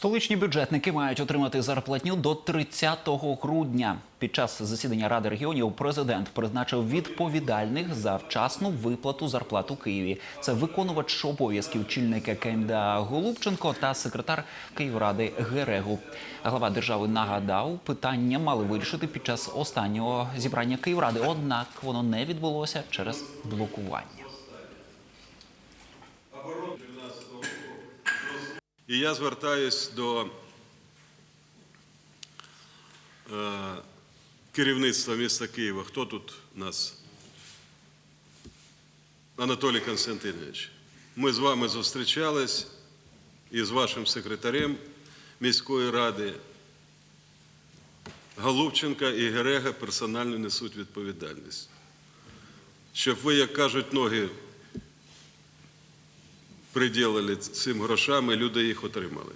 Столичні бюджетники мають отримати зарплатню до 30 грудня. Під час засідання Ради регіонів президент призначив відповідальних за вчасну виплату зарплат у Києві. Це виконувач обов'язків чільника КМДА Голубченко та секретар Київради Герегу. Глава держави нагадав, питання мали вирішити під час останнього зібрання Київради. Однак воно не відбулося через блокування. І я звертаюсь до е, керівництва міста Києва. Хто тут у нас? Анатолій Константинович. Ми з вами зустрічались і з вашим секретарем міської ради. Голубченка і Герега персонально несуть відповідальність. Щоб ви, як кажуть, ноги приділили цим грошам, і люди їх отримали.